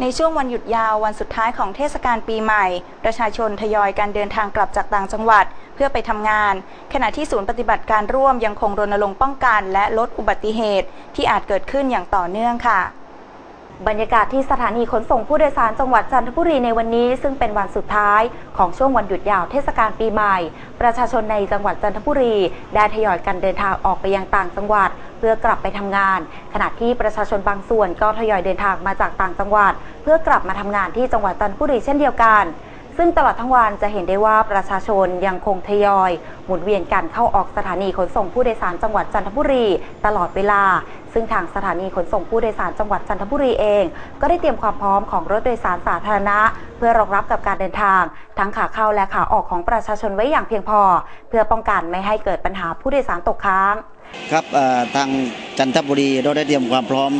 ในช่วงวันหยุดยาววันสุดท้ายของเทศกาลปีใหม่ ประชาชนทยอยการเดินทางกลับจากต่างจังหวัด เพื่อไปทำงาน ขณะที่ศูนย์ปฏิบัติการร่วมยังคงรณรงค์ป้องกัน และลดอุบัติเหตุ ที่อาจเกิดขึ้นอย่างต่อเนื่องค่ะ บรรยากาศที่สถานีขนส่งผู้โดยสารจังหวัดจันทบุรีในวันนี้ ซึ่งเป็นวันสุดท้ายของช่วงวันหยุดยาวเทศกาลปีใหม่ ประชาชนในจังหวัดจันทบุรี ได้ทยอยกันเดินทางออกไปยังต่างจังหวัด เพื่อกลับไปทำงาน ขณะที่ประชาชนบางส่วนก็ทยอยเดินทางมาจากต่างจังหวัด เพื่อกลับมาทำงานที่จังหวัดจันทบุรีเช่นเดียวกัน ซึ่งตลอดทั้งวันจะเห็นได้ว่าประชาชนยังคงทยอย หมุนเวียนกันเข้าออกสถานีขนส่งผู้โดยสารจังหวัดจันทบุรี ตลอดเวลา ซึ่งทางสถานีขนส่งผู้โดยสารจังหวัดจันทบุรีเอง ก็ได้เตรียมความพร้อมของรถโดยสารสาธารณะ เพื่อรองรับกับการเดินทาง ทั้งขาเข้าและขาออกของประชาชนไว้อย่างเพียงพอ เพื่อป้องกันไม่ให้เกิดปัญหาผู้โดยสารตกค้าง ครับทางจันทบุรีเราได้เตรียมความพร้อม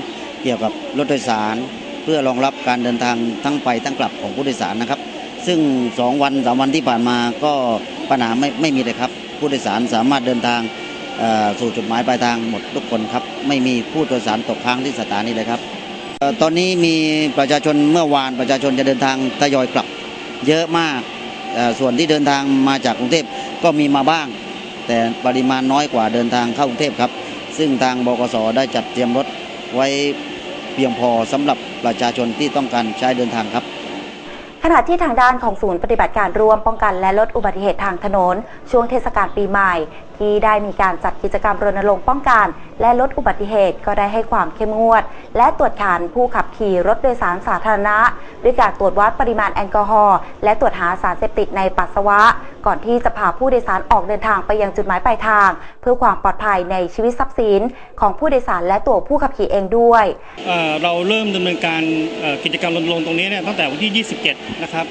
เกี่ยวกับรถโดยสาร เพื่อรองรับการเดินทางทั้งไปทั้งกลับของผู้โดยสารนะครับ ซึ่ง 2 วันสามวันที่ผ่านมาก็ปัญหาไม่ไม่มีเลยครับ ผู้โดยสารสามารถเดินทางสู่จุดหมายปลายทางหมดทุกคนครับ ไม่มีผู้โดยสารตกค้างที่สถานีเลยครับออตอนนี้มีประชาชนเมื่อวานประชาชนจะเดินทางทยอยกลับ เยอะมาก ส่วนที่เดินทางมาจากกรุงเทพก็มีมาบ้าง แต่ปริมาณน้อยกว่าเดินทางเข้ากรุงเทพครับ ซึ่งทางบกสได้จัดเตรียมรถไว้เพียงพอสำหรับประชาชนที่ต้องการใช้เดินทางครับ ขณะที่ทางด้านของศูนย์ปฏิบัติการร่วมป้องกันและลดอุบัติเหตุทางถนน ช่วงเทศกาลปีใหม่ ที่ได้มีการจัดกิจกรรมรณรงค์ป้องกัน และลดอุบัติเหตุก็ได้ให้ความเข้มงวด และตรวจขันผู้ขับขี่รถโดยสารสาธารณะ ด้วยการตรวจวัดปริมาณแอลกอฮอล์และตรวจหาสารเสพติดในปัสสาวะ ก่อนที่จะพาผู้โดยสารออกเดินทางไปยังจุดหมายปลายทาง เพื่อความปลอดภัยในชีวิตทรัพย์สิน ของผู้โดยสารและตัวผู้ขับขี่เองด้วยเเราเริ่มดำเนินการกิจกรรมรณรงค์ตรงนี้เนี่ยตั้งแต่วันที่ 27 นะครับ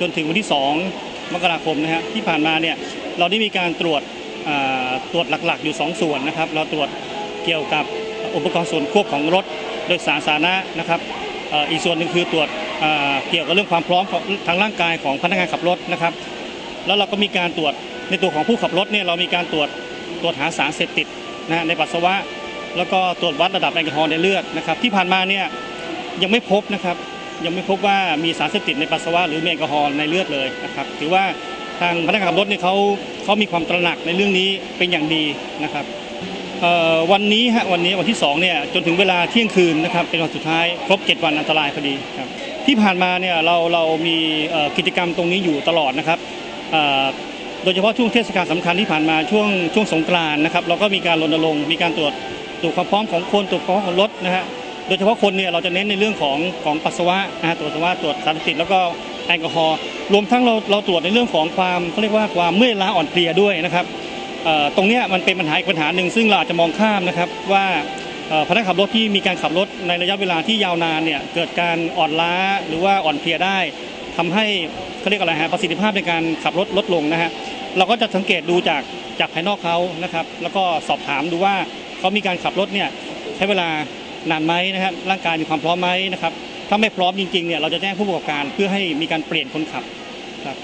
จนถึงวันที่ 2 มกราคมนะฮะที่ผ่านมาเนี่ยเราได้มีการตรวจ ตรวจหลักๆ อยู่ 2 ส่วนนะครับ เราตรวจเกี่ยวกับอุปกรณ์ส่วนควบของรถโดยสารสาธารณะนะครับอีกส่วนหนึ่งคือตรวจเกี่ยวกับเรื่องความพร้อมของทางร่างกายของพนักงานขับรถนะครับ แล้วเราก็มีการตรวจในตัวของผู้ขับรถเนี่ยเรามีการตรวจตรวจหาสารเสพติดนะในปัสสาวะ แล้วก็ตรวจวัดระดับแอลกอฮอล์ในเลือดนะครับที่ผ่านมาเนี่ยยังไม่พบนะครับยังไม่พบว่ามีสารเสพติดในปัสสาวะหรือแอลกอฮอล์ในเลือดเลยนะครับถือว่า ทางพนักงานขับรถเนี่ยเขาเขามีความตระหนักในเรื่องนี้เป็นอย่างดีนะครับวันนี้ฮะวันนี้วันที่2เนี่ยจนถึงเวลาเที่ยงคืนนะครับเป็นวันสุดท้ายครบ 7 วันอันตรายพอดีครับที่ผ่านมาเนี่ยเราเรามีกิจกรรมตรงนี้อยู่ตลอดนะครับโดยเฉพาะช่วงเทศกาลสำคัญที่ผ่านมาช่วงช่วงสงกรานนะครับเราก็มีการรณรงค์มีการตรวจตรวจความพร้อมของคนตรวจความพร้อมของรถนะฮะโดยเฉพาะคนเนี่ยเราจะเน้นในเรื่องของของปัสสาวะนะฮะตรวจปัสสาวะตรวจสารเสพติดแล้วก็ แอลกอฮอล์รวมทั้งเราเราตรวจในเรื่องของความเขาเรียกว่าความเมื่อยล้าอ่อนเพลียด้วยนะครับตรงนี้มันเป็นปัญหาอีกปัญหาหนึ่งซึ่งเราอาจจะมองข้ามนะครับว่าพนักขับรถที่มีการขับรถในระยะเวลาที่ยาวนานเนี่ยเกิดการอ่อนล้าหรือว่าอ่อนเพลียได้ทำให้เขาเรียกอะไรฮะประสิทธิภาพในการขับรถลดลงนะฮะเราก็จะสังเกตดูจากจากภายนอกเขานะครับ แล้วก็สอบถามดูว่าเขามีการขับรถเนี่ยใช้เวลานานไหมนะครับร่างกายมีความพร้อมไหมนะครับ ถ้าไม่พร้อมจริงๆเนี่ยเราจะแจ้งผู้ประกอบการเพื่อให้มีการเปลี่ยนคนขับครับ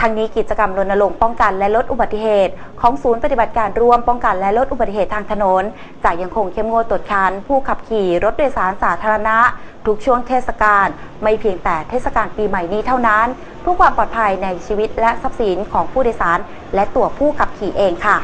ทั้งนี้กิจกรรมรณรงค์ป้องกันและลดอุบัติเหตุ ของศูนย์ปฏิบัติการร่วมป้องกันและลดอุบัติเหตุทางถนนจะยังคงเข้มงวดตรวจคันผู้ขับขี่รถโดยสารสาธารณะ ทุกช่วงเทศกาลไม่เพียงแต่เทศกาลปีใหม่นี้เท่านั้นเพื่อความปลอดภัยในชีวิตและทรัพย์สินของผู้โดยสาร และตัวผู้ขับขี่เองค่ะ